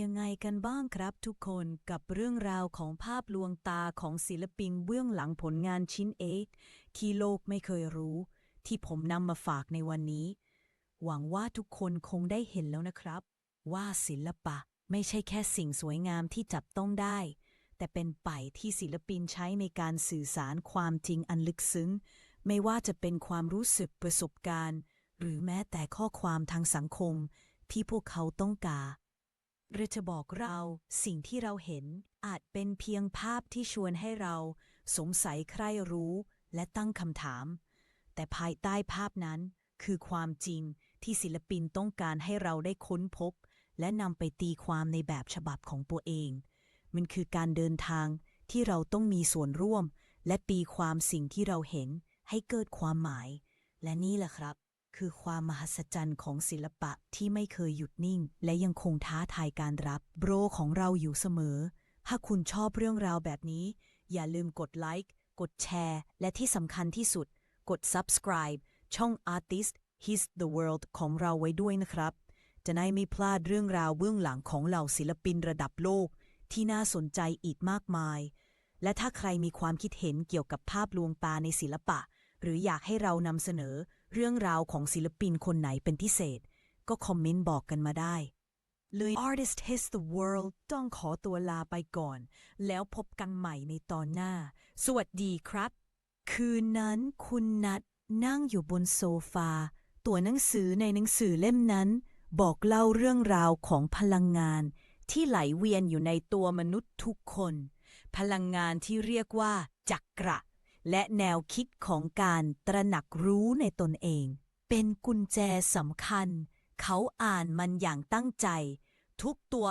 ยังไงกันบ้างครับทุกคนกับเรื่องราวของภาพลวงตาของศิลปินเบื้องหลังผลงานชิ้นเอกที่โลกไม่เคยรู้ ที่ผมนำมาฝากในวันนี้ หวังว่าทุกคนคงได้เห็นแล้วนะครับ ว่าศิลปะไม่ใช่แค่สิ่งสวยงามที่จับต้องได้ แต่เป็นไปที่ศิลปินใช้ในการสื่อสารความจริงอันลึกซึ้ง ไม่ว่าจะเป็นความรู้สึกประสบการณ์ หรือแม้แต่ข้อความทางสังคมที่พวกเขาต้องการ หรือจะบอกเราสิ่งที่เราเห็นอาจเป็นเพียงภาพที่ชวนให้เรา สงสัยใครรู้และตั้งคำถาม แต่ภายใต้ภาพนั้นคือความจริงที่ศิลปินต้องการให้เราได้ค้นพบ และนำไปตีความในแบบฉบับของตัวเอง มันคือการเดินทางที่เราต้องมีส่วนร่วม และตีความสิ่งที่เราเห็นให้เกิดความหมาย และนี่แหละครับ คือความมหัศจรรย์ของศิลปะที่ไม่เคยหยุดนิ่ง และยังคงท้าทายการรับ โบรของเราอยู่เสมอ ถ้าคุณชอบเรื่องราวแบบนี้ อย่าลืมกดไลค์กดแชร์ และที่สำคัญที่สุด กด subscribe ช่อง Artist His the World ของเราไว้ด้วยนะครับ จะได้ไม่พลาดเรื่องราวเบื้องหลังของเหล่าศิลปินระดับโลก ที่น่าสนใจอีกมากมาย และถ้าใครมีความคิดเห็นเกี่ยวกับภาพลวงตาในศิลปะ หรืออยากให้เรานำเสนอ เรื่องราวของศิลปินคนไหนเป็นพิเศษ ก็คอมเมนต์บอกกันมาได้เลย Artist His the World ต้องขอตัวลาไปก่อน แล้วพบกันใหม่ในตอนหน้า สวัสดีครับ คืนนั้นคุณนัดนั่งอยู่บนโซฟา ตัวหนังสือในหนังสือเล่มนั้น บอกเล่าเรื่องราวของพลังงาน ที่ไหลเวียนอยู่ในตัวมนุษย์ทุกคน พลังงานที่เรียกว่าจักระ และแนวคิดของการตระหนักรู้ในตนเอง เป็นกุญแจสำคัญ เขาอ่านมันอย่างตั้งใจ ทุกตัว